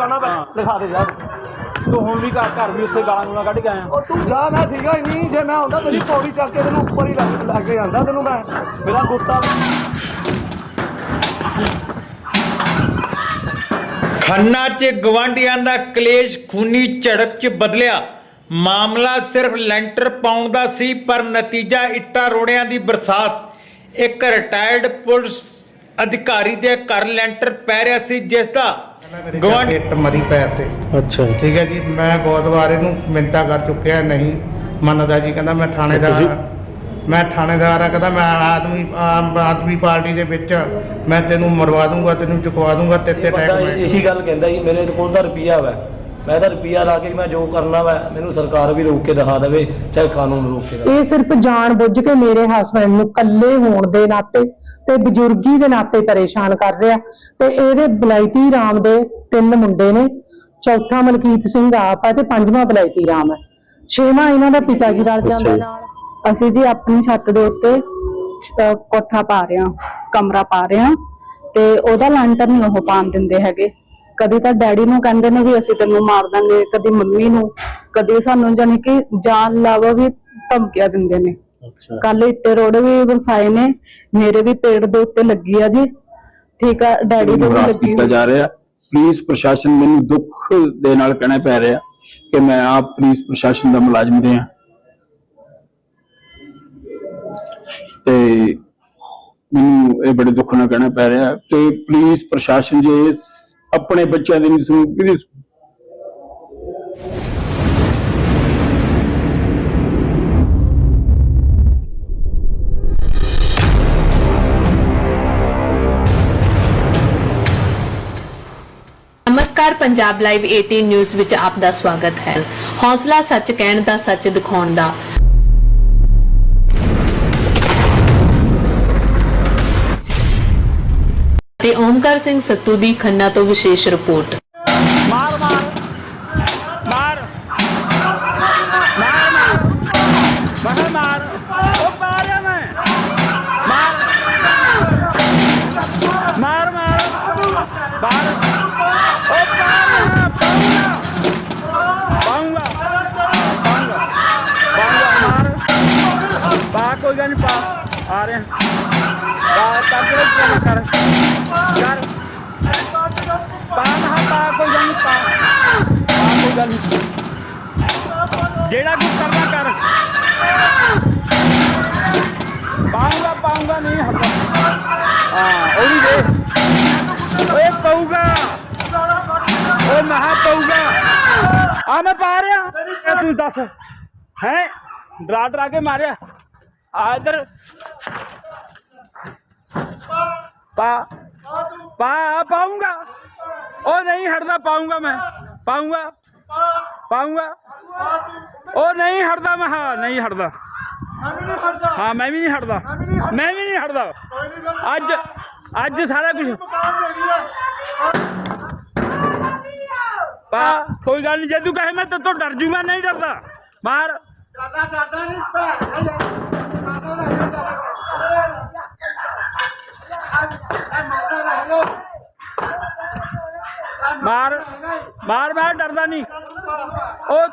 ਗਾਣੇ ਲਿਖਾ ਦੇ ਯਾਰ। ਤੂੰ ਹੁਣ ਵੀ ਘਰ ਘਰ ਵੀ ਉੱਥੇ ਗਾਲਾਂ ਗੂਲਾਂ ਕੱਢ ਕੇ ਆਇਆ। ਉਹ ਤੂੰ ਜਾ ਮੈਂ ਸੀਗਾ ਹੀ ਨਹੀਂ। ਜੇ ਮੈਂ ਹੁੰਦਾ ਤੇਰੀ ਪੌੜੀ ਚੱਕ ਕੇ ਤੈਨੂੰ ਉੱਪਰ ਹੀ ਲੱਗ ਲੱਗ ਕੇ ਜਾਂਦਾ ਤੈਨੂੰ ਮੈਂ। ਮੇਰਾ ਗੁੱਸਾ ਖੰਨਾ 'ਚ ਗਵਾਂਢੀਆਂ ਦਾ ਕਲੇਸ਼ ਖੂਨੀ ਝੜਪ 'ਚ ਬਦਲਿਆ। ਮਾਮਲਾ ਸਿਰਫ ਲੈਂਟਰ ਪਾਉਣ ਦਾ ਸੀ ਪਰ ਨਤੀਜਾ ਇੱਟਾਂ ਰੋੜਿਆਂ ਦੀ ਬਰਸਾਤ। ਇੱਕ ਰਿਟਾਇਰਡ ਪੁਲਿਸ ਅਧਿਕਾਰੀ ਦੇ ਘਰ ਲੈਂਟਰ ਪੈ ਰਿਹਾ ਸੀ ਜਿਸ ਦਾ ਗਵਾਂਢ ਗਵਾਂਢ ਇੱਟ ਮਰੀ ਪੈਰ ਤੇ ਅੱਛਾ ਜੀ। ਠੀਕ ਹੈ ਜੀ ਮੈਂ ਬਹੁਤ ਵਾਰ ਇਹਨੂੰ ਮਿੰਤਾ ਕਰ ਚੁੱਕਿਆ ਨਹੀਂ ਮੰਨਦਾ ਜੀ ਕਹਿੰਦਾ ਮੈਂ ਥਾਣੇਦਾਰ ਹਾਂ। ਮੈਂ ਥਾਣੇਦਾਰ ਆ ਕਹਿੰਦਾ ਮੈਂ ਆਦਮੀ ਆਮ ਆਦਮੀ ਪਾਰਟੀ ਦੇ ਵਿੱਚ ਮੈਂ ਤੈਨੂੰ ਮਰਵਾ ਦੂੰਗਾ ਤੈਨੂੰ ਚੁਕਵਾ ਦੂੰਗਾ ਤੇ ਟੈਕ ਮੈਂ ਇਹੀ ਗੱਲ ਕਹਿੰਦਾ ਜੀ ਮੇਰੇ ਕੋਲ ਤਾਂ ਰੁਪਈਆ ਵਾ ਮੈਂ ਤਾਂ ਰੁਪਈਆ ਲਾ ਕੇ ਮੈਂ ਜੋ ਕਰਨਾ ਵਾ ਮੈਨੂੰ ਸਰਕਾਰ ਵੀ ਰੋਕ ਕੇ ਦਿਖਾ ਦੇਵੇ ਚਾਹੇ ਕਾਨੂੰਨ ਰੋਕ ਕੇ। ਇਹ ਸਿਰਫ ਜਾਣ ਬੁੱਝ ਕੇ ਮੇਰੇ ਹਸਬੰਡ ਨੂੰ ਇਕੱਲੇ ਹੋਣ ਦੇ ਨਾਤੇ ਤੇ ਬਜ਼ੁਰਗੀ ਦੇ ਨਾਤੇ ਪਰੇਸ਼ਾਨ ਕਰ ਰਿਹਾ। ਤੇ ਇਹਦੇ ਬਲੈਤੀ ਰਾਮ ਦੇ ਤਿੰਨ ਮੁੰਡੇ ਨੇ ਚੌਥਾ ਮਲਕੀਤ ਸਿੰਘ ਆਪ ਹੈ ਤੇ ਪੰਜਵਾਂ ਬਲੈਤੀ ਰਾਮ ਹੈ। ਛੇਵਾਂ ਇਹਨਾਂ ਦਾ ਪਿਤਾ ਜੀ ਰਲ ਜਾਂਦਾ ਨਾਲ। ਅਸੀਂ ਜੀ ਆਪਣੀ ਛੱਤ ਦੇ ਉੱਤੇ ਅਹ, ਕੋਠਾ ਪਾ ਰਹੇ ਹਾਂ ਕਮਰਾ ਪਾ ਰਹੇ ਹਾਂ ਤੇ ਉਹਦਾ ਲੈਂਟਰ ਨਹੀਂ ਉਹ ਪਾਣ ਦਿੰਦੇ ਹੈਗੇ। ਕਦੀ ਤਾਂ ਡੈਡੀ ਨੂੰ ਕਹਿੰਦੇ ਨੇ ਵੀ ਅਸੀਂ ਤੈਨੂੰ ਮਾਰ ਦਾਂਗੇ ਕਦੀ ਮੰਮੀ ਨੂੰ ਕਦੀ ਸਾਨੂੰ ਜਾਨੀ ਕਿ ਜਾਨ ਲਾਵਾ ਵੀ ਧਮਕੀਆਂ ਦਿੰਦੇ ਨੇ। ਕੱਲ ਇੱਟੇ ਰੋਡ ਵੀ ਵਸਾਏ ਨੇ ਮੇਰੇ ਵੀ ਪੇੜ ਦੇ ਉੱਤੇ ਲੱਗੀ ਆ ਜੀ। ਠੀਕ ਆ ਡੈਡੀ ਦੇ ਵੀ ਹਰਾਸ ਲੱਗੀ ਕੀਤਾ ਜਾ ਰਿਹਾ। ਪੁਲਿਸ ਪ੍ਰਸ਼ਾਸਨ ਮੈਨੂੰ ਦੁੱਖ ਦੇ ਨਾਲ ਕਹਿਣਾ ਪੈ ਰਿਹਾ ਕਿ ਮੈਂ ਆਪ ਪੁਲਿਸ ਪ੍ਰਸ਼ਾਸਨ ਦਾ ਮੁਲਾਜ਼ਮ ਰਿਹਾ ਤੇ ਮੈਨੂੰ ਇਹ ਬੜੇ ਦੁੱਖ ਨਾਲ ਕਹਿਣਾ ਪੈ ਰਿਹਾ ਕਿ ਪੁਲਿਸ ਪ੍ਰਸ਼ਾਸਨ ਜੇ ਆਪਣੇ ਬੱਚਿਆਂ ਦੀ ਨਹੀਂ ਸੁਣੂ, ਕਿਹਦੀ ਨਮਸਕਾਰ, ਪੰਜਾਬ ਲਾਈਵ 18 ਨਿਊਜ਼ ਵਿੱਚ ਆਪ ਦਾ ਸਵਾਗਤ ਹੈ। ਹੌਸਲਾ ਸੱਚ ਕਹਿਣ ਦਾ, ਸੱਚ ਦਿਖਾਉਣ ਦਾ। ਤੇ ਓਮਕਾਰ ਸਿੰਘ ਸੱਤੂ ਦੀ ਖੰਨਾ ਤੋਂ ਵਿਸ਼ੇਸ਼ ਰਿਪੋਰਟ। ਮਾਰ ਮਾਰ ਮਾਰ। ਮਾਰ ਮਾਰ। ਬੜਾ ਮਾਰ। ਉਹ ਮਾਰਿਆ ਮੈਂ। ਮਾਰ। ਮਾਰ ਮਾਰ। ਬਾਹਰ। ਉਹ ਪਾਉਂਗਾ ਪਾਉਂਗਾ। ਪਾਉਂਗਾ। ਪਾਉਂਗਾ, ਮਾਰ। ਪਾ, ਕੋਈ ਗੱਲ ਨਹੀਂ, ਪਾ। ਆ ਰਿਹਾ। ਪਾ ਤੱਕ ਕਰ ਕਰ ਪਾ ਨਾ ਪਾ ਕੋਈ ਗੱਲ ਨਹੀਂ ਪਾ ਪਾ ਕੋਈ ਗੱਲ ਨਹੀਂ ਜਿਹੜਾ ਕੁਝ ਕਰਨਾ ਕਰ। ਪਾਉਂਗਾ ਪਾਉਂਗਾ, ਨਹੀਂ ਹੱਥ ਹਾਂ, ਉਹ ਵੀ ਦੇ। ਓਏ, ਪਊਗਾ। ਓਏ, ਮਹਾ ਪਊਗਾ। ਆ ਮੈਂ ਪਾ ਰਿਹਾ। ਇਹ ਤੂੰ ਦੱਸ। ਉਹ ਨਹੀਂ ਹਟਦਾ, ਪਾਉਂਗਾ ਮੈਂ। ਪਾਉਂਗਾ। ਪਾਉਂਗਾ। ਉਹ ਨਹੀਂ ਹਟਦਾ ਮੈਂ, ਹਾਂ, ਨਹੀਂ ਹਟਦਾ। ਹਾਂ, ਮੈਂ ਵੀ ਨਹੀਂ ਹਟਦਾ। ਮੈਂ ਵੀ ਨਹੀਂ ਹਟਦਾ। ਅੱਜ ਅੱਜ ਸਾਰਾ ਕੁਝ ਪਾ, ਕੋਈ ਗੱਲ ਨਹੀਂ, ਜੇ ਤੂੰ ਕਹੇ ਮੈਂ ਤੇ ਤੋਂ ਡਰ ਜੂਗਾ, ਨਹੀਂ ਡਰਦਾ। ਮਾਰ ਮਾਰ। ਮਾਰ ਮਾਰ ਡਰਦਾ ਨਹੀਂ। ਉਹ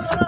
और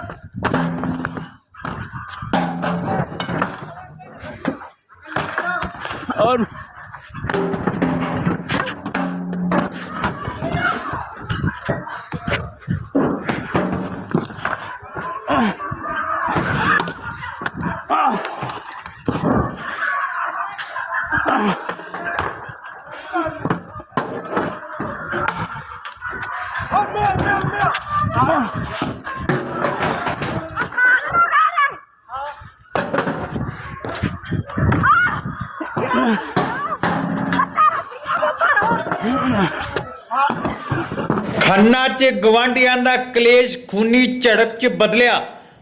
ਖੰਨਾ 'ਚ ਗਵਾਂਢੀਆਂ ਦਾ ਕਲੇਸ਼ ਖੂਨੀ ਝੜਪ 'ਚ ਬਦਲਿਆ।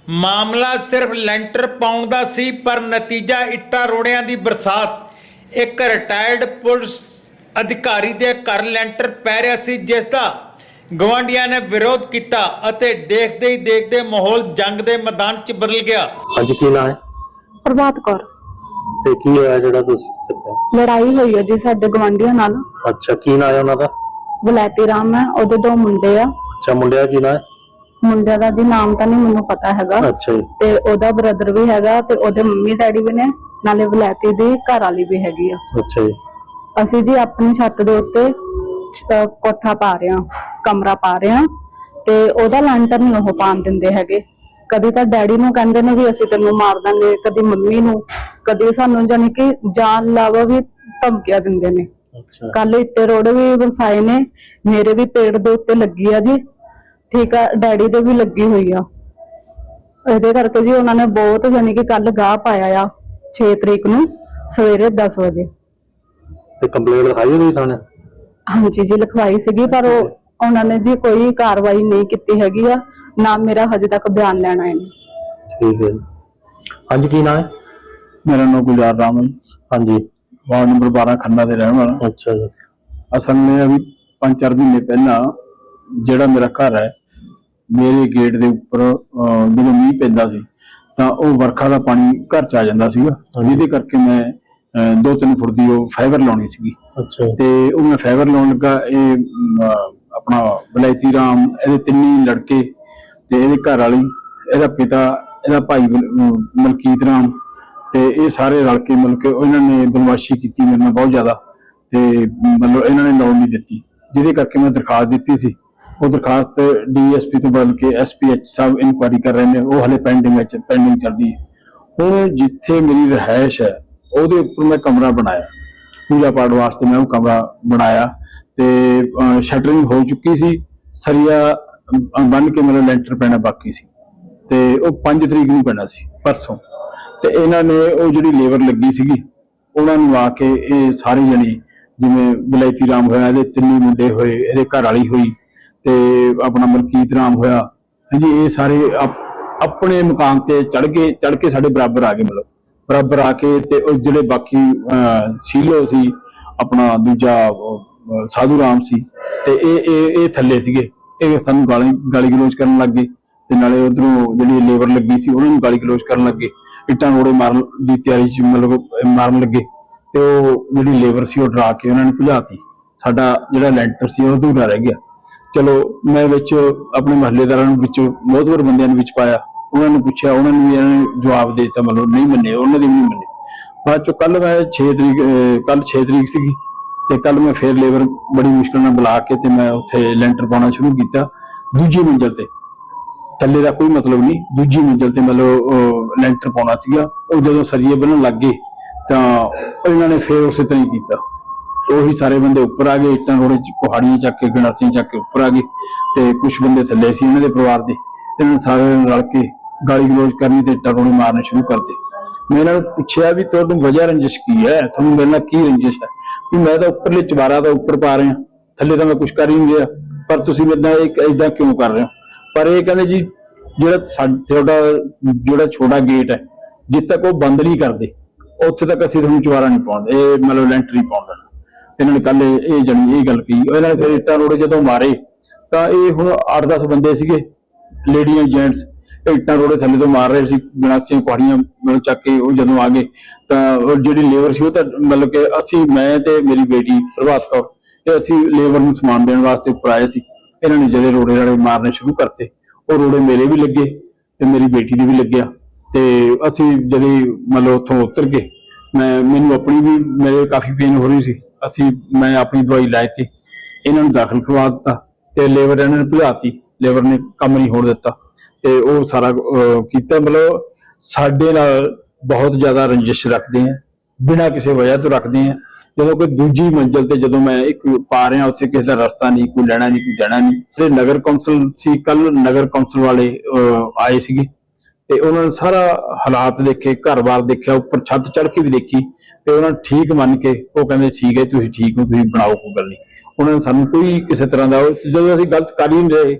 ਮਾਮਲਾ ਸਿਰਫ ਲੈਂਟਰ ਪਾਉਣ ਦਾ ਸੀ ਪਰ ਨਤੀਜਾ ਇੱਟਾਂ ਰੋੜਿਆਂ ਦੀ ਬਰਸਾਤ। ਇੱਕ ਰਿਟਾਇਰਡ ਪੁਲਿਸ ਅਧਿਕਾਰੀ ਦੇ ਘਰ ਲੈਂਟਰ ਪੈ ਰਿਹਾ ਸੀ ਜਿਸ ਦਾ ਗਵਾਂਡੀਆਂ ਨੇ ਵਿਰੋਧ ਕੀਤਾ ਅਤੇ ਦੇਖਦੇ ਹੀ ਦੇਖਦੇ ਮਾਹੌਲ ਜੰਗ ਦੇ ਮੈਦਾਨ 'ਚ ਬਦਲ ਗਿਆ। ਅੱਜ ਕੀ ਨਾਂ ਹੈ? ਪ੍ਰਭਾਤ ਕੌਰ। ਤੇ ਕੀ ਹੋਇਆ ਜਿਹੜਾ ਤੁਸੀਂ? ਲੜਾਈ ਹੋਈ ਹੈ ਜੀ ਸਾਡੇ ਗਵਾਂਢੀਆਂ ਨਾਲ। ਅੱਛਾ ਕੀ ਨਾਂ ਹੈ ਉਹਨਾਂ ਦਾ? ਵਲੈਤੀ ਰਾਮ ਹੈ ਉਹਦੇ ਦੋ ਮੁੰਡੇ ਆ। ਅੱਛਾ ਮੁੰਡਿਆ ਕੀ ਨਾਂ ਹੈ? ਮੁੰਡਿਆਂ ਦਾ ਜੀ ਨਾਮ ਤਾਂ ਨਹੀਂ ਮੈਨੂੰ ਪਤਾ ਹੈਗਾ। ਅੱਛਾ ਜੀ। ਤੇ ਉਹਦਾ ਬ੍ਰਦਰ ਵੀ ਹੈਗਾ ਤੇ ਉਹਦੇ ਮੰਮੀ ਡੈਡੀ ਵੀ ਨੇ ਨਾਲੇ ਵਲੈਤੀ ਦੀ ਘਰ ਵਾਲੀ ਵੀ ਹੈਗੀ ਆ। ਅੱਛਾ ਜੀ। ਅਸੀਂ ਜੀ ਆਪਣੀ ਛੱਤ ਦੇ ਉੱਤੇ ਅਹ, ਕੋਠਾ ਪਾ ਰਹੇ ਹਾਂ ਕਮਰਾ ਪਾ ਰਹੇ ਹਾਂ ਤੇ ਉਹਦਾ ਲੈਂਟਰ ਨਹੀਂ ਉਹ ਪਾਣ ਦਿੰਦੇ ਹੈਗੇ। ਕਦੀ ਤਾਂ ਡੈਡੀ ਨੂੰ ਕਹਿੰਦੇ ਨੇ ਵੀ ਅਸੀਂ ਤੈਨੂੰ ਮਾਰ ਦਾਂਗੇ ਕਦੀ ਮੰਮੀ ਨੂੰ ਕਦੀ ਸਾਨੂੰ ਜਾਨੀ ਕਿ ਜਾਨ ਲਾਵਾ ਵੀ ਧਮਕੀਆਂ ਦਿੰਦੇ ਨੇ। ਕੱਲ ਇੱਟੇ ਰੋਡ ਵੀ ਵਸਾਏ ਨੇ ਮੇਰੇ ਵੀ ਪੇੜ ਦੇ ਉੱਤੇ ਲੱਗੀ ਆ ਜੀ। ਠੀਕ ਆ ਡੈਡੀ ਦੇ ਵੀ ਲੱਗੀ ਹੋਈ ਆ। ਇਹਦੇ ਕਰਕੇ ਜੀ ਉਹਨਾਂ ਨੇ ਬਹੁਤ ਜਾਨੀ ਕਿ ਕੱਲ ਗਾਹ ਪਾਇਆ ਆ 6 ਤਰੀਕ ਨੂੰ ਸਵੇਰੇ 10 ਵਜੇ। ਤੇ ਕੰਪਲੇਂਟ ਲਿਖਾਈ ਹੋਈ ਥਾਣੇ? ਹਾਂਜੀ ਜੀ ਲਿਖਵਾਈ ਸੀਗੀ ਪਰ ਉਹ ਉਹਨਾਂ ਨੇ ਜੀ ਕੋਈ ਕਾਰਵਾਈ ਨਹੀਂ ਕੀਤੀ ਹੈਗੀ ਆ ਨਾ ਮੇਰਾ ਹਜੇ ਤੱਕ ਬਿਆਨ ਲੈਣਾ ਹੈ ਠੀਕ ਹੈ। ਜੀ ਹਾਂਜੀ ਕੀ ਨਾਂ ਹੈ? ਮੇਰਾ ਨਾਮ ਗੁਲਜ਼ਾਰ ਰਾਮ ਹੈ। ਜੀ। ਹਾਂਜੀ। ਵਾਰਡ ਨੰਬਰ 12 ਖੰਨਾ ਦੇ ਰਹਿਣ ਵਾਲਾ। ਅੱਛਾ ਜੀ। ਅਸਲ ਵਿੱਚ ਅਭੀ 5-4 ਮਹੀਨੇ ਪਹਿਲਾਂ ਜਿਹੜਾ ਮੇਰਾ ਘਰ ਹੈ ਮੇਰੇ ਗੇਟ ਦੇ ਉੱਪਰ ਜਦੋਂ ਮੀਂਹ ਪੈਂਦਾ ਸੀ ਤਾਂ ਉਹ ਵਰਖਾ ਦਾ ਪਾਣੀ ਘਰ ਚ ਆ ਜਾਂਦਾ ਸੀਗਾ। ਜਿਹਦੇ ਕਰਕੇ ਮੈਂ ਅਹ, ਦੋ ਤਿੰਨ ਫੁੱਟ ਦੀ ਉਹ ਫਾਈਬਰ ਲਾਉਣੀ ਸੀਗੀ। ਅੱਛਾ। ਤੇ ਉਹ ਮੈਂ ਫਾਈਬਰ ਲਾਉਣ ਲੱਗਾ ਇਹ ਆਪਣਾ ਬਲੈਤੀ ਰਾਮ ਇਹਦੇ ਤਿੰਨੇ ਲੜਕੇ ਤੇ ਇਹਦੇ ਘਰ ਵਾਲੀ ਇਹਦਾ ਪਿਤਾ ਇਹਦਾ ਭਾਈ ਮਲਕੀਤ ਰਾਮ ਤੇ ਇਹ ਸਾਰੇ ਰਲ ਕੇ ਮਿਲ ਕੇ ਇਹਨਾਂ ਨੇ ਬਦਮਾਸ਼ੀ ਕੀਤੀ ਮੇਰੇ ਨਾਲ ਬਹੁਤ ਜ਼ਿਆਦਾ ਤੇ ਮਤਲਬ ਇਹਨਾਂ ਨੇ ਲਾਉਣ ਨਹੀਂ ਦਿੱਤੀ, ਜਿਹਦੇ ਕਰਕੇ ਮੈਂ ਦਰਖਾਸਤ ਦਿੱਤੀ ਸੀ। ਉਹ ਦਰਖਾਸਤ ਡੀਐਸਪੀ ਤੋਂ ਬਦਲ ਕੇ ਐਸਪੀਐਚ ਸਾਹਿਬ ਇਨਕੁਆਇਰੀ ਕਰ ਰਹੇ ਨੇ, ਉਹ ਹਲੇ ਪੈਂਡਿੰਗ ਵਿੱਚ, ਪੈਂਡਿੰਗ ਚੱਲਦੀ ਹੈ। ਹੁਣ ਜਿੱਥੇ ਮੇਰੀ ਰਿਹਾਇਸ਼ ਹੈ, ਉਹਦੇ ਉੱਪਰ ਮੈਂ ਕਮਰਾ ਬਣਾਇਆ। ਪੂਜਾ ਪਾਠ ਵਾਸਤੇ ਮੈਂ ਉਹ ਕਮਰਾ ਬਣਾਇਆ ਤੇ ਸ਼ਟਰਿੰਗ ਹੋ ਚੁੱਕੀ ਸੀ, ਸਰੀਆ ਬੰਨ ਕੇ ਮੇਰਾ ਲੈਂਟਰ ਪੈਣਾ ਬਾਕੀ ਸੀ। ਤੇ ਉਹ 5 ਤਰੀਕ ਨੂੰ ਪੈਣਾ ਸੀ, ਪਰਸੋਂ। ਤੇ ਇਹਨਾਂ ਨੇ ਉਹ ਜਿਹੜੀ ਲੇਬਰ ਲੱਗੀ ਸੀਗੀ, ਉਹਨਾਂ ਨੂੰ ਆ ਕੇ ਇਹ ਸਾਰੇ ਜਣੇ ਜਿਵੇਂ ਬਲੈਤੀ ਰਾਮ ਹੋਇਆ, ਇਹਦੇ ਤਿੰਨੇ ਮੁੰਡੇ ਹੋਏ, ਇਹਦੇ ਘਰ ਵਾਲੀ ਹੋਈ ਤੇ ਆਪਣਾ ਮਲਕੀਤ ਰਾਮ ਹੋਇਆ। ਹਾਂਜੀ, ਇਹ ਸਾਰੇ ਆਪਣੇ ਮਕਾਨ ਤੇ ਚੜ ਕੇ ਚੜ ਕੇ ਸਾਡੇ ਬਰਾਬਰ ਆ ਗਏ ਮਤਲਬ। ਬਰਾਬਰ ਆ ਕੇ ਤੇ ਉਹ ਜਿਹੜੇ ਬਾਕੀ ਸੀਲੋ ਸੀ, ਆਪਣਾ ਦੂਜਾ ਸਾਧੂ ਰਾਮ ਸੀ ਤੇ ਇਹ ਇਹ ਇਹ ਥੱਲੇ ਸੀਗੇ। ਇਹ ਸਾਨੂੰ ਗਾਲੀ ਗਾਲੀ ਗਲੋਚ ਕਰਨ ਲੱਗ ਗਏ ਤੇ ਨਾਲੇ ਉਧਰੋਂ ਜਿਹੜੀ ਲੇਬਰ ਲੱਗੀ ਸੀ, ਉਹਨਾਂ ਨੂੰ ਗਾਲੀ ਗਲੋਚ ਕਰਨ ਲੱਗੇ ਇੱਟਾਂ ਰੋੜੇ ਮਾਰਨ ਦੀ ਤਿਆਰੀ ਚ ਮਤਲਬ ਮਾਰਨ ਲੱਗੇ। ਤੇ ਉਹ ਜਿਹੜੀ ਲੇਬਰ ਸੀ, ਉਹ ਡਰਾ ਕੇ ਉਹਨਾਂ ਨੇ ਭਜਾਤੀ। ਸਾਡਾ ਜਿਹੜਾ ਲੈਂਟਰ ਸੀ, ਉਹ ਅਧੂਰਾ ਰਹਿ ਗਿਆ। ਚਲੋ, ਮੈਂ ਵਿੱਚ ਆਪਣੇ ਮਹੱਲੇਦਾਰਾਂ ਨੂੰ ਵਿੱਚ ਬਹੁਤ ਬੰਦਿਆਂ ਨੂੰ ਵਿੱਚ ਪਾਇਆ। ਉਹਨਾਂ ਨੂੰ ਪੁੱਛਿਆ, ਉਹਨਾਂ ਨੂੰ ਵੀ ਇਹਨਾਂ ਨੇ ਜਵਾਬ ਦੇ ਦਿੱਤਾ, ਮਤਲਬ ਨਹੀਂ ਮੰਨੇ, ਉਹਨਾਂ ਦੇ ਵੀ ਨਹੀਂ ਮੰਨੇ। ਬਾਅਦ ਚੋਂ ਕੱਲ ਮੈਂ 6 ਤਰੀਕ ਕੱਲ 6 ਤਰੀਕ ਸੀਗੀ, ਤੇ ਕੱਲ ਮੈਂ ਫੇਰ ਲੇਬਰ ਬੜੀ ਮੁਸ਼ਕਲ ਨਾਲ ਬੁਲਾ ਕੇ ਤੇ ਮੈਂ ਉੱਥੇ ਲੈਂਟਰ ਪਾਉਣਾ ਸ਼ੁਰੂ ਕੀਤਾ, ਦੂਜੀ ਮੰਜ਼ਲ ਤੇ। ਥੱਲੇ ਦਾ ਕੋਈ ਮਤਲਬ ਨਹੀਂ। ਦੂਜੀ ਮੰਜ਼ਲ ਤੇ ਮਤਲਬ ਲੈਂਟਰ ਪਾਉਣਾ ਸੀਗਾ। ਉਹ ਜਦੋਂ ਸਰੀਏ ਬਣਨ ਲੱਗ ਗਏ, ਤਾਂ ਇਹਨਾਂ ਨੇ ਫੇਰ ਉਸੇ ਤਰ੍ਹਾਂ ਹੀ ਕੀਤਾ। ਉਹੀ ਸਾਰੇ ਬੰਦੇ ਉੱਪਰ ਆ ਗਏ, ਇੱਟਾਂ ਰੋੜੇ ਚ, ਕੁਹਾੜੀਆਂ ਚੱਕ ਕੇ, ਗੰਡਾਸੀਆਂ ਚੱਕ ਕੇ ਉੱਪਰ ਆ ਗਏ। ਤੇ ਕੁਝ ਬੰਦੇ ਥੱਲੇ ਸੀ ਇਹਨਾਂ ਦੇ ਪਰਿਵਾਰ ਦੇ। ਇਹਨਾਂ ਨੇ ਸਾਰਿਆਂ ਰਲ ਕੇ ਗਾਲੀ ਗਲੋਚ ਕਰਨੀ ਤੇ ਇੱਟਾਂ ਰੋੜੇ ਮਾਰਨੇ ਸ਼ੁਰੂ ਕਰਤੇ ਮੈਂ ਇਹਨਾਂ ਨੂੰ ਪੁੱਛਿਆ ਵੀ ਤੁਹਾਨੂੰ ਵਜ੍ਹਾ ਰੰਜਿਸ਼ ਕੀ ਹੈ? ਤੁਹਾਨੂੰ ਮੇਰੇ ਨਾਲ ਕੀ ਰੰਜਿਸ਼ ਹੈ? ਵੀ ਮੈਂ ਤਾਂ ਉੱਪਰਲੇ ਚਵਾਰਾ ਦਾ ਉੱਪਰ ਪਾ ਰਿਹਾ। ਥੱਲੇ ਤਾਂ ਮੈਂ ਕੁਝ ਕਰ ਹੀ ਨਹੀਂ ਰਿਹਾ। ਪਰ ਤੁਸੀਂ ਮੇਰੇ ਨਾਲ ਇੱਕ ਇਦਾਂ ਕਿਉਂ ਕਰ ਰਹੇ ਹੋ? ਪਰ ਇਹ ਕਹਿੰਦੇ ਜੀ ਜਿਹੜਾ ਤੁਹਾਡਾ, ਜਿਹੜਾ ਛੋਟਾ ਗੇਟ ਹੈ, ਜਿੱਥੇ ਤੱਕ ਉਹ ਬੰਦ ਨਹੀਂ ਕਰਦੇ, ਉੱਥੇ ਤੱਕ ਅਸੀਂ ਤੁਹਾਨੂੰ ਚਵਾਰਾ ਨਹੀਂ ਪਾਉਂਦੇ, ਇਹ ਮਤਲਬ ਲੈਂਟਰ ਨਹੀਂ ਇਹਨਾਂ ਨੇ। ਕੱਲ ਇਹ ਜਣੀ, ਇਹ ਗੱਲ ਕਹੀ ਇਹਨਾਂ ਨੇ ਫਿਰ ਇੱਟਾਂ ਰੋੜੇ ਜਦੋਂ ਮਾਰੇ, ਤਾਂ ਇਹ ਹੁਣ 8-10 ਬੰਦੇ ਸੀਗੇ ਲੇਡੀਆਂ ਜੈਂਟਸ ਇੱਟਾਂ ਰੋੜੇ ਥੱਲੇ ਤੋਂ ਮਾਰ ਰਹੇ ਸੀ, ਗਣਾਸੀਆਂ ਕੁਹਾੜੀਆਂ ਮੈਨੂੰ ਚੱਕ ਕੇ ਉਹ ਜਦੋਂ ਆ ਗਏ, ਤਾਂ ਜਿਹੜੀ ਲੇਬਰ ਸੀ ਉਹ ਤਾਂ ਮਤਲਬ ਕਿ ਅਸੀਂ, ਮੈਂ ਤੇ ਮੇਰੀ ਬੇਟੀ ਪ੍ਰਭਾਤ ਕੌਰ, ਤੇ ਅਸੀਂ ਲੇਬਰ ਨੂੰ ਸਮਾਨ ਦੇਣ ਵਾਸਤੇ ਉੱਪਰ ਆਏ ਸੀ, ਇਹਨਾਂ ਨੇ ਜਿਹੜੇ ਰੋੜੇ ਰਾੜੇ ਮਾਰਨੇ ਸ਼ੁਰੂ ਕਰਤੇ। ਉਹ ਰੋੜੇ ਮੇਰੇ ਵੀ ਲੱਗੇ ਤੇ ਮੇਰੀ ਬੇਟੀ ਦੇ ਵੀ ਲੱਗਿਆ। ਤੇ ਅਸੀਂ ਜਦੋਂ ਮਤਲਬ ਉੱਥੋਂ ਉਤਰ ਕੇ ਮੈਂ, ਮੈਨੂੰ ਆਪਣੀ ਵੀ ਮੇਰੇ ਕਾਫੀ ਪੇਨ ਹੋ ਰਹੀ ਸੀ। ਅਸੀਂ, ਮੈਂ ਆਪਣੀ ਦਵਾਈ ਲੈ ਕੇ ਇਹਨਾਂ ਨੂੰ ਦਾਖਲ ਕਰਵਾ ਦਿੱਤਾ ਤੇ ਲੇਬਰ ਇਹਨਾਂ ਨੇ ਭਜਾਤੀ। ਲੇਬਰ ਨੇ ਕੰਮ ਨਹੀਂ ਹੋਣ ਦਿੱਤਾ। ਤੇ ਉਹ ਸਾਰਾ ਕੀਤਾ ਮਤਲਬ ਸਾਡੇ ਨਾਲ ਬਹੁਤ ਜ਼ਿਆਦਾ ਰੰਜਿਸ਼ ਰੱਖਦੇ ਆ। ਬਿਨਾਂ ਕਿਸੇ ਵਜ੍ਹਾ ਤੋਂ ਰੱਖਦੇ ਆ। ਜਦੋਂ ਕੋਈ ਦੂਜੀ ਮੰਜ਼ਲ ਤੇ ਜਦੋਂ ਮੈਂ ਇੱਕ ਪਾ ਰਿਹਾ, ਉੱਥੇ ਕਿਸੇ ਦਾ ਰਸਤਾ ਨਹੀਂ, ਕੋਈ ਲੈਣਾ ਨਹੀਂ, ਕੋਈ ਦੇਣਾ ਨਹੀਂ, ਤੇ ਨਗਰ ਕੌਂਸਲ ਸੀ ਕੱਲ ਨਗਰ ਕੌਂਸਲ ਵਾਲੇ ਆਏ ਸੀਗੇ। ਤੇ ਉਹਨਾਂ ਨੇ ਸਾਰਾ ਹਾਲਾਤ ਦੇਖੇ, ਘਰ-ਬਾਰ ਦੇਖਿਆ, ਉੱਪਰ ਛੱਤ ਚੜ੍ਹ ਕੇ ਵੀ ਦੇਖੀ, ਤੇ ਉਹਨਾਂ ਨੇ ਠੀਕ ਮੰਨ ਕੇ ਉਹ ਕਹਿੰਦੇ, ਠੀਕ ਹੈ, ਤੁਸੀਂ ਠੀਕ ਹੋ, ਤੁਸੀਂ ਬਣਾਓ, ਕੋਈ ਗੱਲ ਨਹੀਂ। ਉਹਨਾਂ ਨੇ ਸਾਨੂੰ ਕੋਈ ਕਿਸੇ ਤਰ੍ਹਾਂ ਦਾ ਉਹ- ਜਦੋਂ ਅਸੀਂ ਗਲਤ ਕਰ ਹੀ ਨਹੀਂ ਰਹੇ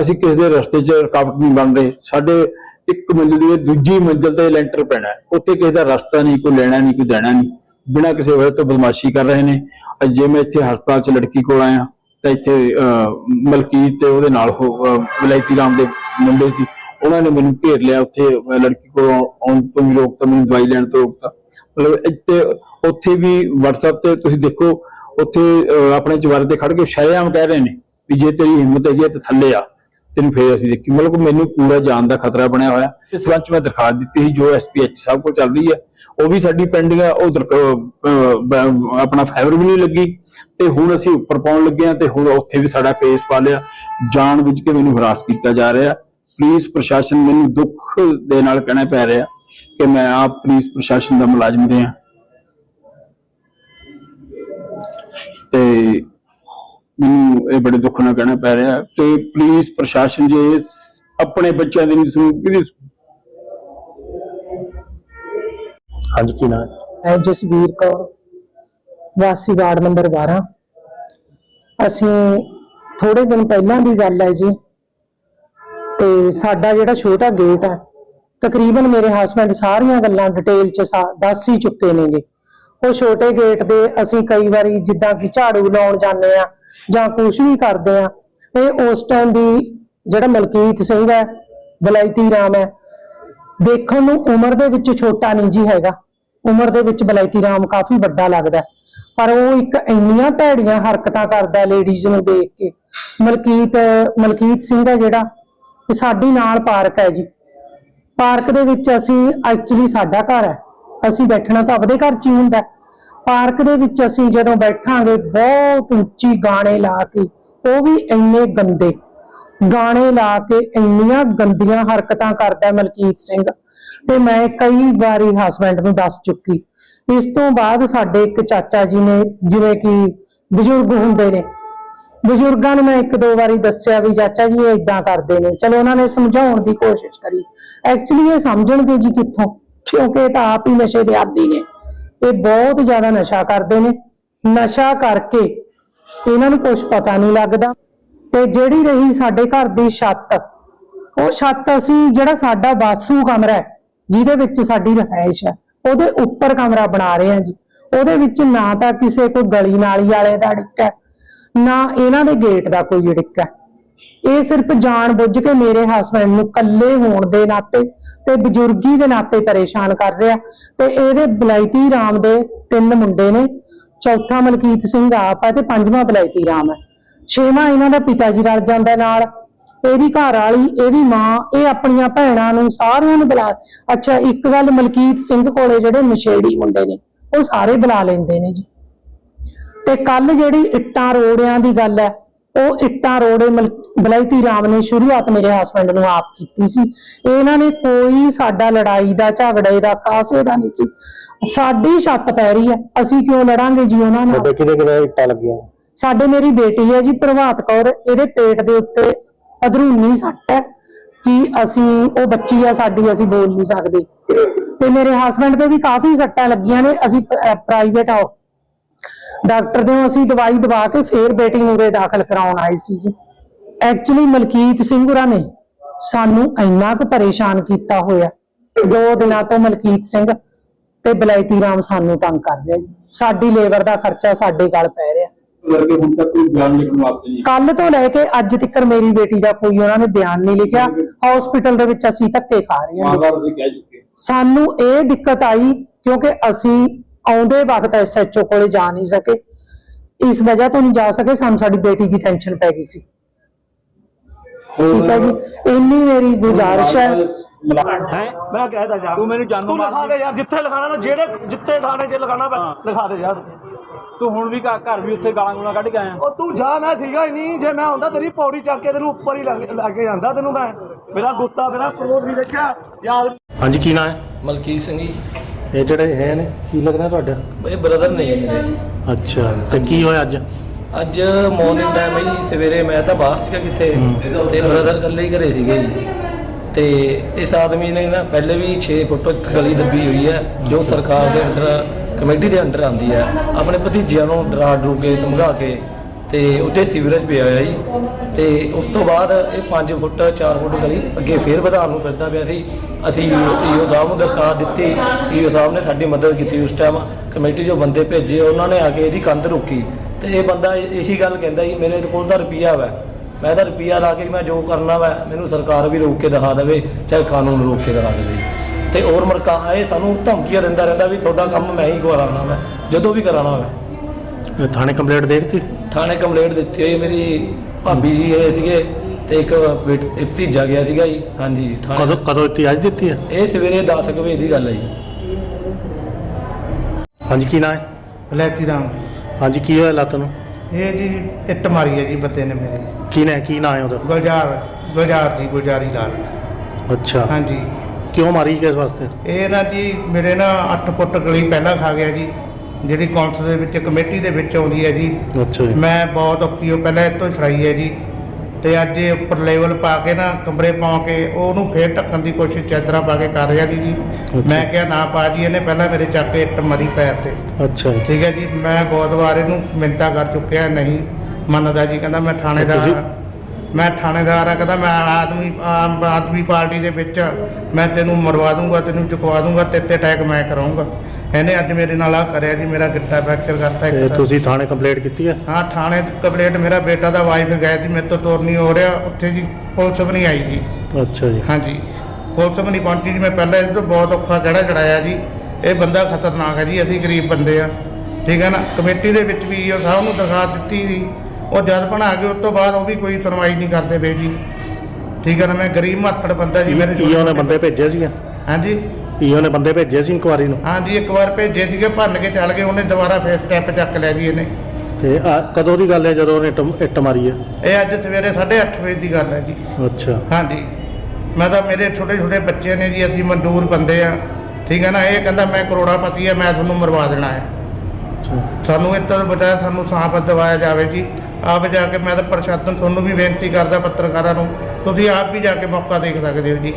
ਅਸੀਂ ਕਿਸੇ ਦੇ ਰਸਤੇ 'ਚ ਰੁਕਾਵਟ ਨਹੀਂ ਬਣ ਰਹੇ, ਸਾਡੇ ਇੱਕ ਮੰਜ਼ਿਲ ਦੀ ਦੂਜੀ ਮੰਜ਼ਿਲ ਤੇ ਲੈਂਟਰ ਪੈਣਾ ਉੱਥੇ ਕਿਸੇ ਦਾ ਰਸਤਾ ਨਹੀਂ, ਕੋਈ ਲੈਣਾ ਨਹੀਂ, ਕੋਈ ਦੇਣਾ ਨਹੀਂ। ਬਿਨਾਂ ਕਿਸੇ ਵਜ੍ਹਾ ਤੋਂ ਬਦਮਾਸ਼ੀ ਕਰ ਰਹੇ ਨੇ। ਅੱਜ ਜੇ ਮੈਂ ਇੱਥੇ ਹਸਪਤਾਲ 'ਚ ਲੜਕੀ ਕੋਲ ਆਇਆ ਤਾਂ ਇੱਥੇ ਅਹ, ਮਲਕੀਤ ਤੇ ਉਹਦੇ ਨਾਲ ਉਹ, ਅਹ, ਵਿਲਾਇਤੀ ਰਾਮ ਦੇ ਮੁੰਡੇ ਸੀ। ਉਹਨਾਂ ਨੇ ਮੈਨੂੰ ਘੇਰ ਲਿਆ ਉੱਥੇ ਲੜਕੀ ਕੋਲ ਆਉਣ ਤੋਂ ਵੀ ਰੋਕਤਾ ਮੈਨੂੰ ਦਵਾਈ ਲੈਣ ਤੋਂ ਰੋਕਤਾ। ਮਤਲਬ ਇੱਥੇ ਉੱਥੇ ਵੀ WhatsApp ਤੇ ਤੁਸੀਂ ਦੇਖੋ ਉੱਥੇ ਆਪਣੇ ਚਵਾਰੇ ਤੇ ਖੜ ਕੇ ਸ਼ਰੇਆਮ ਕਹਿ ਰਹੇ ਨੇ ਵੀ ਜੇ ਤੇਰੀ ਹਿੰਮਤ ਹੈਗੀ ਹੈ ਤੇ ਥੱਲੇ ਆ। ਤੈਨੂੰ ਫੇਰ ਅਸੀਂ ਦੇਖੀ, ਮਤਲਬ ਮੈਨੂੰ ਪੂਰਾ ਜਾਨ ਦਾ ਖਤਰਾ ਬਣਿਆ ਹੋਇਆ। ਇਸ ਸੰਬੰਧ ਮੈਂ ਦਰਖਾਸਤ ਦਿੱਤੀ ਸੀ, ਜੋ ਐਸਪੀਐਚ ਸਾਹਿਬ ਕੋਲ ਚੱਲ ਰਹੀ ਹੈ। ਉਹ ਵੀ ਸਾਡੀ ਪੈਂਡਿੰਗ ਹੈ, ਉਹ ਆਪਣਾ ਫਾਈਬਰ ਵੀ ਨਹੀਂ ਲੱਗੀ। ਤੇ ਹੁਣ ਅਸੀਂ ਉੱਪਰ ਪਾਉਣ ਲੱਗੇ ਹਾਂ ਤੇ ਹੁਣ ਉੱਥੇ ਵੀ ਸਾਡਾ ਕੇਸ ਪਾ ਲਿਆ। ਜਾਣ ਬੁੱਝ ਕੇ ਮੈਨੂੰ ਹਰਾਸ ਕੀਤਾ ਜਾ ਰਿਹਾ। ਪੁਲਿਸ ਪ੍ਰਸ਼ਾਸਨ ਮੈਨੂੰ ਦੁੱਖ ਦੇ ਨਾਲ ਕਹਿਣਾ ਪੈ ਰਿਹਾ ਕਿ ਮੈਂ ਆਪ ਪੁਲਿਸ ਪ੍ਰਸ਼ਾਸਨ ਦਾ ਮੁਲਾਜ਼ਮ ਰਿਹਾ। ਤੇ ਮੈਨੂੰ ਇਹ ਬੜੇ ਦੁੱਖ ਨਾਲ ਕਹਿਣਾ ਪੈ ਰਿਹਾ। ਕਿ ਪੁਲਿਸ ਪ੍ਰਸ਼ਾਸਨ ਜੇ ਆਪਣੇ ਬੱਚਿਆਂ ਦੀ ਨਹੀਂ ਸੁਣੂ ਸੁਣੂ? ਹਾਂਜੀ ਕੀ ਨਾਮ ਹੈ? ਜਸਵੀਰ ਕੌਰ ਵਾਸੀ ਵਾਰਡ ਨੰਬਰ 12 ਅਸੀਂ ਥੋੜੇ ਦਿਨ ਪਹਿਲਾਂ ਦੀ ਗੱਲ ਹੈ ਜੀ ਤੇ ਸਾਡਾ ਜਿਹੜਾ ਛੋਟਾ ਗੇਟ ਹੈ ਤਕਰੀਬਨ ਮੇਰੇ ਹਸਬੰਡ ਸਾਰੀਆਂ ਗੱਲਾਂ ਡਿਟੇਲ ਚ ਦੱਸ ਹੀ ਚੁੱਕੇ ਨੇਗੇ। ਉਹ ਛੋਟੇ ਗੇਟ ਦੇ ਅਸੀਂ ਕਈ ਵਾਰੀ ਜਿੱਦਾਂ ਕਿ ਝਾੜੂ ਲਾਉਣ ਜਾਂਦੇ ਆ ਜਾਂ ਕੁਝ ਵੀ ਕਰਦੇ ਆ, ਇਹ ਉਸ ਟਾਈਮ ਵੀ ਜਿਹੜਾ ਮਲਕੀਤ ਸਿੰਘ ਹੈ ਬਲੈਤੀ ਰਾਮ ਹੈ, ਦੇਖਣ ਨੂੰ ਉਮਰ ਦੇ ਵਿੱਚ ਛੋਟਾ ਨਹੀਂ ਜੀ ਹੈਗਾ। ਉਮਰ ਦੇ ਵਿੱਚ ਬਲੈਤੀ ਰਾਮ ਕਾਫੀ ਵੱਡਾ ਲੱਗਦਾ ਪਰ ਉਹ ਇੱਕ ਇੰਨੀਆਂ ਭੈੜੀਆਂ ਹਰਕਤਾਂ ਕਰਦਾ ਲੇਡੀਜ਼ ਨੂੰ ਦੇਖ ਕੇ। ਮਲਕੀਤ ਮਲਕੀਤ ਸਿੰਘ ਹੈ ਜਿਹੜਾ ਸਾਡੀ ਨਾਲ ਪਾਰਕ ਹੈ ਜੀ। ਪਾਰਕ ਦੇ ਵਿੱਚ ਅਸੀਂ ਐਕਚੁਅਲੀ ਸਾਡਾ ਘਰ ਹੈ। ਅਸੀਂ ਬੈਠਣਾ ਤਾਂ ਆਪਦੇ ਘਰ 'ਚ ਹੀ ਹੁੰਦਾ ਪਾਰਕ ਦੇ ਵਿੱਚ ਅਸੀਂ ਜਦੋਂ ਬੈਠਾਂਗੇ, ਬਹੁਤ ਉੱਚੀ ਗਾਣੇ ਲਾ ਕੇ, ਉਹ ਵੀ ਇੰਨੇ ਗੰਦੇ। ਗਾਣੇ ਲਾ ਕੇ ਇੰਨੀਆਂ ਗੰਦੀਆਂ ਹਰਕਤਾਂ ਕਰਦਾ ਮਲਕੀਤ ਸਿੰਘ। ਤੇ ਮੈਂ ਕਈ ਵਾਰੀ ਹਸਬੰਡ ਨੂੰ ਦੱਸ ਚੁੱਕੀ। ਇਸ ਤੋਂ ਬਾਅਦ ਸਾਡੇ ਇੱਕ ਚਾਚਾ ਜੀ ਨੇ, ਜਿਵੇਂ ਕਿ ਬਜ਼ੁਰਗ ਹੁੰਦੇ ਨੇ। ਬਜ਼ੁਰਗਾਂ ਨੂੰ ਮੈਂ ਇੱਕ ਦੋ ਵਾਰੀ ਦੱਸਿਆ ਵੀ ਚਾਚਾ ਜੀ, ਇਹ ਇਦਾਂ ਕਰਦੇ ਨੇ। ਚਲੋ ਉਹਨਾਂ ਨੇ ਸਮਝਾਉਣ ਦੀ ਕੋਸ਼ਿਸ਼ ਕਰੀ। ਐਕਚੁਅਲੀ ਇਹ ਸਮਝਣਗੇ ਜੀ ਕਿੱਥੋਂ? ਕਿਉਂਕਿ ਇਹ ਤਾਂ ਆਪ ਹੀ ਨਸ਼ੇ ਦੇ ਆਦੀ ਨੇ। ਇਹ ਬਹੁਤ ਜ਼ਿਆਦਾ ਨਸ਼ਾ ਕਰਦੇ ਨੇ। ਨਸ਼ਾ ਕਰਕੇ ਇਹਨਾਂ ਨੂੰ ਕੁਝ ਪਤਾ ਨਹੀਂ ਲੱਗਦਾ ਤੇ ਜਿਹੜੀ ਰਹੀ ਸਾਡੇ ਘਰ ਦੀ ਛੱਤ, ਉਹ ਛੱਤ ਅਸੀਂ, ਜਿਹੜਾ ਸਾਡਾ ਬਾਸੂ ਕਮਰਾ ਹੈ, ਜਿਹਦੇ ਵਿੱਚ ਸਾਡੀ ਰਿਹਾਇਸ਼ ਹੈ, ਉਹਦੇ ਉੱਪਰ ਕਮਰਾ ਬਣਾ ਰਹੇ ਹਾਂ ਜੀ। ਉਹਦੇ ਵਿੱਚ ਨਾ ਤਾਂ ਕਿਸੇ ਕੋਈ ਗਲੀ ਨਾਲੀ ਵਾਲੇ ਦਾ ਅੜਿੱਕਾ ਨਾ ਇਹਨਾਂ ਦੇ ਗੇਟ ਦਾ ਕੋਈ ਅੜਿੱਕਾ ਇਹ ਸਿਰਫ ਜਾਣ ਬੁੱਝ ਕੇ ਮੇਰੇ ਹਸਬੰਡ ਨੂੰ ਇਕੱਲੇ ਹੋਣ ਦੇ ਨਾਤੇ ਤੇ ਬਜ਼ੁਰਗੀ ਦੇ ਨਾਤੇ ਪਰੇਸ਼ਾਨ ਕਰ ਰਿਹਾ। ਤੇ ਇਹਦੇ ਬਲੈਤੀ ਰਾਮ ਦੇ ਤਿੰਨ ਮੁੰਡੇ ਨੇ, ਚੌਥਾ ਮਲਕੀਤ ਸਿੰਘ ਆਪ ਹੈ ਤੇ ਪੰਜਵਾਂ ਬਲੈਤੀ ਰਾਮ ਹੈ ਛੇਵਾਂ ਇਹਨਾਂ ਦਾ ਪਿਤਾ ਜੀ ਰਲ ਜਾਂਦਾ ਨਾਲ। ਇਹਦੀ ਘਰ ਵਾਲੀ, ਇਹਦੀ ਮਾਂ, ਇਹ ਆਪਣੀਆਂ ਭੈਣਾਂ ਨੂੰ ਸਾਰਿਆਂ ਨੂੰ ਬੁਲਾ ਅੱਛਾ, ਇੱਕ ਗੱਲ ਮਲਕੀਤ ਸਿੰਘ ਕੋਲੇ ਜਿਹੜੇ ਨਸ਼ੇੜੀ ਮੁੰਡੇ ਨੇ, ਉਹ ਸਾਰੇ ਬੁਲਾ ਲੈਂਦੇ ਨੇ ਜੀ। ਤੇ ਕੱਲ ਜਿਹੜੀ ਇੱਟਾਂ ਰੋੜਿਆਂ ਦੀ ਗੱਲ ਹੈ ਉਹ ਇੱਟਾਂ ਰੋੜੇ ਬਲੈਤੀ ਰਾਮ ਨੇ ਸ਼ੁਰੂਆਤ ਮੇਰੇ ਹਸਬੰਡ ਨੂੰ ਆਪ ਕੀਤੀ ਸੀ। ਇਹਨਾਂ ਨੇ ਕੋਈ ਸਾਡਾ ਲੜਾਈ ਦਾ ਝਗੜੇ ਦਾ ਕਾਸੇ ਦਾ ਨਹੀਂ ਸੀ। ਸਾਡੀ ਛੱਤ ਪੈ ਰਹੀ ਹੈ ਅਸੀਂ ਕਿਉਂ ਲੜਾਂਗੇ ਜੀ ਉਹਨਾਂ ਨਾਲ? ਕਿਹਦੇ ਕਿਹਦੇ ਇੱਟਾਂ ਲੱਗੀਆਂ? ਸਾਡੇ ਮੇਰੀ ਬੇਟੀ ਹੈ ਜੀ ਪ੍ਰਭਾਤ ਕੌਰ ਇਹਦੇ ਪੇਟ ਦੇ ਉੱਤੇ ਅਧਰੂਨੀ ਸੱਟ ਹੈ ਕਿ ਅਸੀਂ ਉਹ ਬੱਚੀ ਆ ਸਾਡੀ ਅਸੀਂ ਬੋਲ ਨਹੀਂ ਸਕਦੇ। ਤੇ ਮੇਰੇ ਹਸਬੰਡ ਦੇ ਵੀ ਕਾਫੀ ਸੱਟਾਂ ਲੱਗੀਆਂ ਨੇ ਅਸੀਂ ਪ੍ਰਾਈਵੇਟ ਆ ਡਾਕਟਰ ਦੇ ਅਸੀਂ ਦਵਾਈ ਦਵਾ ਕੇ ਫੇਰ ਬੇਟੀ ਨੂੰ ਉਰੇ ਦਾਖਲ ਕਰਾਉਣ ਆਏ ਸੀ ਜੀ। ਐਕਚੁਅਲੀ ਮਲਕੀਤ ਸਿੰਘ ਹੋਰਾਂ ਨੇ ਸਾਨੂੰ ਇੰਨਾ ਕੁ ਪਰੇਸ਼ਾਨ ਕੀਤਾ ਹੋਇਆ। ਦੋ ਦਿਨਾਂ ਤੋਂ ਮਲਕੀਤ ਸਿੰਘ ਤੇ ਬਲੈਤੀ ਰਾਮ ਸਾਨੂੰ ਤੰਗ ਕਰ ਰਿਹਾ ਜੀ ਸਾਡੀ ਲੇਬਰ ਦਾ ਖਰਚਾ ਸਾਡੇ ਗਲ ਪੈ ਰਿਹਾ। ਕਰਕੇ ਹੁਣ ਤੱਕ ਕੋਈ ਬਿਆਨ ਲਿਖਣ ਵਾਸਤੇ ਨਹੀਂ। ਕੱਲ ਤੋਂ ਲੈ ਕੇ ਅੱਜ ਤੱਕ ਮੇਰੀ ਬੇਟੀ ਦਾ ਕੋਈ ਉਹਨਾਂ ਨੇ ਬਿਆਨ ਨਹੀਂ ਲਿਖਿਆ। ਹਸਪੀਟਲ ਦੇ ਵਿੱਚ ਅਸੀਂ ਧੱਕੇ ਖਾ ਰਹੇ ਹਾਂ। ਕਹਿ ਚੁੱਕੇ ਸਾਨੂੰ ਇਹ ਦਿੱਕਤ ਆਈ ਕਿਉਂਕਿ ਅਸੀਂ ਆਉਂਦੇ ਵਕਤ ਐਸਐਚਓ ਕੋਲੇ ਜਾ ਨਹੀਂ ਸਕੇ। ਇਸ ਵਜ੍ਹਾ ਤੋਂ ਨਹੀਂ ਜਾ ਸਕੇ ਸਾਨੂੰ ਸਾਡੀ ਬੇਟੀ ਦੀ ਟੈਨਸ਼ਨ ਪੈ ਗਈ ਸੀ। ਠੀਕ ਹੈ ਜੀ? ਇੰਨੀ ਮੇਰੀ ਗੁਜ਼ਾਰਿਸ਼ ਹੈ। ਹੈ? ਮੈਂ ਕਹਿਦਾ ਜਾ। ਤੂੰ ਮੈਨੂੰ ਜਾਨੋਂ ਤੂੰ ਲਿਖਾ ਮਾਰ ਦੇ ਯਾਰ ਜਿੱਥੇ ਲਿਖਾਣਾ ਨਾ ਜਿਹੜੇ ਜਿੱਥੇ ਥਾਣੇ 'ਚ ਲਿਖਾਣਾ ਵਾ, ਲਿਖਾ ਦੇ ਯਾਰ। ਤੂੰ ਹੁਣ ਵੀ ਘਰ ਘਰ ਵੀ ਉੱਥੇ ਗਾਲਾਂ ਗੂਲਾਂ ਕੱਢ ਕੇ ਆਇਆ। ਉਹ ਤੂੰ ਜਾ ਮੈਂ ਸੀਗਾ ਹੀ ਨਹੀਂ। ਜੇ ਮੈਂ ਹੁੰਦਾ ਤੇਰੀ ਪੌੜੀ ਚੱਕ ਕੇ ਤੈਨੂੰ ਉੱਪਰ ਹੀ ਲੱਗ ਲੱਗ ਕੇ ਜਾਂਦਾ ਤੈਨੂੰ ਮੈਂ। ਮੇਰਾ ਗੁੱਸਾ ਮੇਰਾ ਕ੍ਰੋਧ ਵੀ ਦੇਖਿਆ। ਯਾਰ ਹਾਂਜੀ ਕੀ ਨਾਮ ਹੈ? ਮਲਕੀਤ ਸਿੰਘ ਜੀ। ਇਹ ਜਿਹੜੇ ਹੈ ਨੇ ਕੀ ਲੱਗਦਾ ਤੁਹਾਡਾ? ਇਹ ਬ੍ਰਦਰ ਨੇ ਮੇਰੇ ਅੱਛਾ ਤੇ ਕੀ ਹੋਇਆ ਅੱਜ? ਅੱਜ ਮਾਰਨਿੰਗ ਟਾਈਮ ਹੀ ਸਵੇਰੇ ਮੈਂ ਤਾਂ ਬਾਹਰ ਸੀਗਾ ਕਿੱਥੇ ਤੇ ਬ੍ਰਦਰ ਇਕੱਲੇ ਹੀ ਘਰੇ ਸੀਗੇ ਜੀ। ਤੇ ਇਸ ਆਦਮੀ ਨੇ ਨਾ ਪਹਿਲੇ ਵੀ 6 ਫੁੱਟ ਗਲੀ ਦੱਬੀ ਹੋਈ ਹੈ ਜੋ ਸਰਕਾਰ ਦੇ ਅੰਡਰ ਕਮੇਟੀ ਦੇ ਅੰਡਰ ਆਂਦੀ ਹੈ। ਆਪਣੇ ਭਤੀਜਿਆਂ ਨੂੰ ਡਰਾ ਡਰੂ ਕੇ ਧਮਕਾ ਕੇ ਤੇ ਉੱਥੇ ਸੀਵਰੇਜ ਪਿਆ ਹੋਇਆ ਜੀ। ਤੇ ਉਸ ਤੋਂ ਬਾਅਦ ਇਹ 5 ਫੁੱਟ 4 ਫੁੱਟ ਗਲੀ ਅੱਗੇ ਫੇਰ ਵਧਾਉਣ ਨੂੰ ਫਿਰਦਾ ਪਿਆ ਸੀ। ਅਸੀਂ ਈਓ ਸਾਹਿਬ ਨੂੰ ਦਰਖਾਸਤ ਦਿੱਤੀ। ਈਓ ਸਾਹਿਬ ਨੇ ਸਾਡੀ ਮਦਦ ਕੀਤੀ। ਉਸ ਟਾਈਮ ਕਮੇਟੀ ਜੋ ਬੰਦੇ ਭੇਜੇ, ਉਹਨਾਂ ਨੇ ਆ ਕੇ ਇਹਦੀ ਕੰਧ ਰੋਕੀ। ਤੇ ਇਹ ਬੰਦਾ ਇਹੀ ਗੱਲ ਕਹਿੰਦਾ ਜੀ, ਮੇਰੇ ਕੋਲ ਤਾਂ ਰੁਪਈਆ ਵਾ। ਮੈਂ ਤਾਂ ਰੁਪਈਆ ਲਾ ਕੇ ਮੈਂ ਜੋ ਕਰਨਾ ਵਾ, ਮੈਨੂੰ ਸਰਕਾਰ ਵੀ ਰੋਕ ਕੇ ਦਿਖਾ ਦੇਵੇ, ਚਾਹੇ ਕਾਨੂੰਨ ਰੋਕ ਕੇ ਦਿਖਾ ਦੇਵੇ। ਤੇ ਹੋਰ ਮਰਕਾ, ਇਹ ਸਾਨੂੰ ਧਮਕੀਆਂ ਦਿੰਦਾ ਰਹਿੰਦਾ ਵੀ ਤੁਹਾਡਾ ਕੰਮ ਮੈਂ ਹੀ ਕਰਾਉਣਾ ਵਾ, ਜਦੋਂ ਵੀ ਕਰਾਉਣਾ ਵਾ। ਥਾਣੇ ਕੰਪਲੇਂਟ ਦੇਤੀ ਥਾਣੇ ਕੰਪਲੇਂਟ ਦਿੱਤੀ ਹੋਈ ਮੇਰੀ ਭਾਬੀ ਜੀ ਇਹ ਸੀਗੇ ਤੇ ਇੱਕ ਬੇਟ- ਇੱਕ ਭਤੀਜਾ ਗਿਆ ਸੀਗਾ ਜੀ ਹਾਂਜੀ ਥਾਣੇ। ਕਦੋਂ ਕਦੋਂ ਦਿੱਤੀ ਅੱਜ ਦਿੱਤੀ ਹੈ? ਇਹ ਸਵੇਰੇ 10 ਕੁ ਵਜੇ ਦੀ ਗੱਲ ਹੈ ਜੀ। ਹਾਂਜੀ ਕੀ ਨਾਂ ਹੈ? ਬਲੈਤੀ ਰਾਮ। ਹਾਂਜੀ ਕੀ ਹੋਇਆ ਲੱਤ ਨੂੰ? ਇਹ ਜੀ ਇੱਟ ਮਾਰੀ ਹੈ ਜੀ ਬੰਦੇ ਨੇ ਮੇਰੇ। ਕੀ ਨਾਂ ਕੀ ਨਾਂ ਹੈ ਉਹਦਾ? ਗੁਲਜ਼ਾਰ ਗੁਲਜ਼ਾਰ ਜੀ ਗੁਲਜ਼ਾਰੀ ਲਾਲ। ਅੱਛਾ। ਹਾਂਜੀ। ਕਿਉਂ ਮਾਰੀ ਕਿਸ ਵਾਸਤੇ? ਇਹ ਨਾ ਜੀ ਮੇਰੇ ਨਾ 8 ਫੁੱਟ ਗਲੀ ਪਹਿਲਾਂ ਖਾ ਗਿਆ ਜੀ। ਜਿਹੜੀ ਕੌਂਸਲ ਦੇ ਵਿੱਚ ਕਮੇਟੀ ਦੇ ਵਿੱਚ ਆਉਂਦੀ ਹੈ ਜੀ। ਅੱਛਾ ਜੀ। ਮੈਂ ਬਹੁਤ ਔਖੀ ਹੋ ਪਹਿਲਾਂ ਇਹ ਤੋਂ ਛੜਾਈ ਹੈ ਜੀ। ਤੇ ਅੱਜ ਇਹ ਉੱਪਰ ਲੈਵਲ ਪਾ ਕੇ ਨਾ ਕਮਰੇ ਪਾ ਕੇ ਉਹਨੂੰ ਫੇਰ ਢੱਕਣ ਦੀ ਕੋਸ਼ਿਸ਼ ਚਾਦਰਾਂ ਪਾ ਕੇ ਕਰ ਰਿਹਾ ਜੀ। ਜੀ ਮੈਂ ਕਿਹਾ ਨਾ ਪਾ ਜੀ ਇਹਨੇ ਪਹਿਲਾਂ ਮੇਰੇ ਚੱਕ ਕੇ ਇੱਟ ਮਾਰੀ ਪੈਰ ਤੇ। ਅੱਛਾ ਜੀ। ਠੀਕ ਹੈ ਜੀ ਮੈਂ ਬਹੁਤ ਵਾਰ ਇਹਨੂੰ ਮਿੰਤਾ ਕਰ ਚੁੱਕਿਆ ਨਹੀਂ ਮੰਨਦਾ ਜੀ। ਕਹਿੰਦਾ ਮੈਂ ਥਾਣੇਦਾਰ ਹਾਂ। ਮੈਂ ਥਾਣੇਦਾਰ ਆ ਕਹਿੰਦਾ ਮੈਂ ਆਦਮੀ ਆਮ ਆਦਮੀ ਪਾਰਟੀ ਦੇ ਵਿੱਚ ਮੈਂ ਤੈਨੂੰ ਮਰਵਾ ਦੂੰਗਾ ਤੈਨੂੰ ਚੁਕਵਾ ਦੂੰਗਾ ਤੇ ਤੇ ਅਟੈਕ ਮੈਂ ਕਰਾਉਂਗਾ। ਇਹਨੇ ਅੱਜ ਮੇਰੇ ਨਾਲ ਆ ਕਰਿਆ ਜੀ ਮੇਰਾ ਗਿੱਟਾ ਫ੍ਰੈਕਚਰ ਕਰਤਾ ਤੇ ਇੱਕ। ਤੁਸੀਂ ਥਾਣੇ ਕੰਪਲੇਂਟ ਕੀਤੀ ਹੈ? ਹਾਂ ਥਾਣੇ ਕੰਪਲੇਂਟ ਮੇਰਾ ਬੇਟਾ ਦਾ ਵਾਈਫ ਗਏ ਸੀ ਮੇਰੇ ਤੋਂ ਤੁਰ ਨਹੀਂ ਹੋ ਰਿਹਾ ਉੱਥੇ ਜੀ ਪੁਲਿਸ ਵੀ ਨਹੀਂ ਆਈ ਜੀ। ਅੱਛਾ ਜੀ। ਹਾਂਜੀ। ਪੁਲਿਸ ਵੀ ਨਹੀਂ ਪਹੁੰਚੀ ਜੀ ਮੈਂ ਪਹਿਲਾਂ ਇਹ ਤੋਂ ਬਹੁਤ ਔਖਾ ਕਿਹੜਾ ਚੜਾਇਆ ਜੀ। ਇਹ ਬੰਦਾ ਖਤਰਨਾਕ ਹੈ ਜੀ ਅਸੀਂ ਗਰੀਬ ਬੰਦੇ ਆ ਠੀਕ ਹੈ ਨਾ? ਕਮੇਟੀ ਦੇ ਵਿੱਚ ਵੀ ਉਹ ਸਾਹਿਬ ਨੂੰ ਦਰਖਾਸਤ ਦਿੱਤੀ ਸੀ ਉਹ ਜਦ ਬਣਾ ਕੇ ਉਸ ਤੋਂ ਬਾਅਦ ਉਹ ਵੀ ਕੋਈ ਸੁਣਵਾਈ ਨਹੀਂ ਕਰਦੇ ਪਏ ਜੀ। ਠੀਕ ਹੈ ਨਾ ਮੈਂ ਗਰੀਬ ਮਾਤੜ ਬੰਦਾ ਜੀ ਮੇਰੇ ਈਓ ਨੇ ਬੰਦੇ ਭੇਜੇ ਸੀਗੇ? ਹਾਂਜੀ। ਈਓ ਨੇ ਬੰਦੇ ਭੇਜੇ ਸੀ ਇਨਕੁਆਰੀ ਨੂੰ? ਹਾਂਜੀ ਇੱਕ ਵਾਰ ਭੇਜੇ ਸੀਗੇ ਭੰਨ ਕੇ ਚੱਲ ਗਏ ਉਹਨੇ ਦੁਬਾਰਾ ਫੇਰ ਸਟੈਪ ਚੱਕ ਲਿਆ ਜੀ ਇਹਨੇ। ਤੇ ਆਹ ਕਦੋਂ ਦੀ ਗੱਲ ਹੈ ਜਦੋਂ ਉਹਨੇ ਇੱਟ ਮਾਰੀ ਹੈ? ਇਹ ਅੱਜ ਸਵੇਰੇ 8:30 ਵਜੇ ਦੀ ਗੱਲ ਹੈ ਜੀ। ਅੱਛਾ। ਹਾਂਜੀ। ਮੈਂ ਤਾਂ ਮੇਰੇ ਛੋਟੇ ਛੋਟੇ ਬੱਚੇ ਨੇ ਜੀ ਅਸੀਂ ਮਜ਼ਦੂਰ ਬੰਦੇ ਆ। ਠੀਕ ਹੈ ਨਾ ਇਹ ਕਹਿੰਦਾ ਮੈਂ ਕਰੋੜਾਪਤੀ ਆ ਮੈਂ ਤੁਹਾਨੂੰ ਮਰਵਾ ਦੇਣਾ ਹੈ। ਸਾਨੂੰ ਇੱਥੇ ਤੋਂ ਬਚਾਇਆ ਸਾਨੂੰ ਸਾਂਪ ਦਿਵਾਇਆ ਜਾਵੇ ਜੀ। ਆਪ ਜਾ ਕੇ ਮੈਂ ਤਾਂ ਪ੍ਰਸ਼ਾਸਨ ਤੁਹਾਨੂੰ ਵੀ ਬੇਨਤੀ ਕਰਦਾ ਪੱਤਰਕਾਰਾਂ ਨੂੰ, ਤੁਸੀਂ ਆਪ ਵੀ ਜਾ ਕੇ ਮੌਕਾ ਦੇਖ ਸਕਦੇ ਹੋ ਜੀ।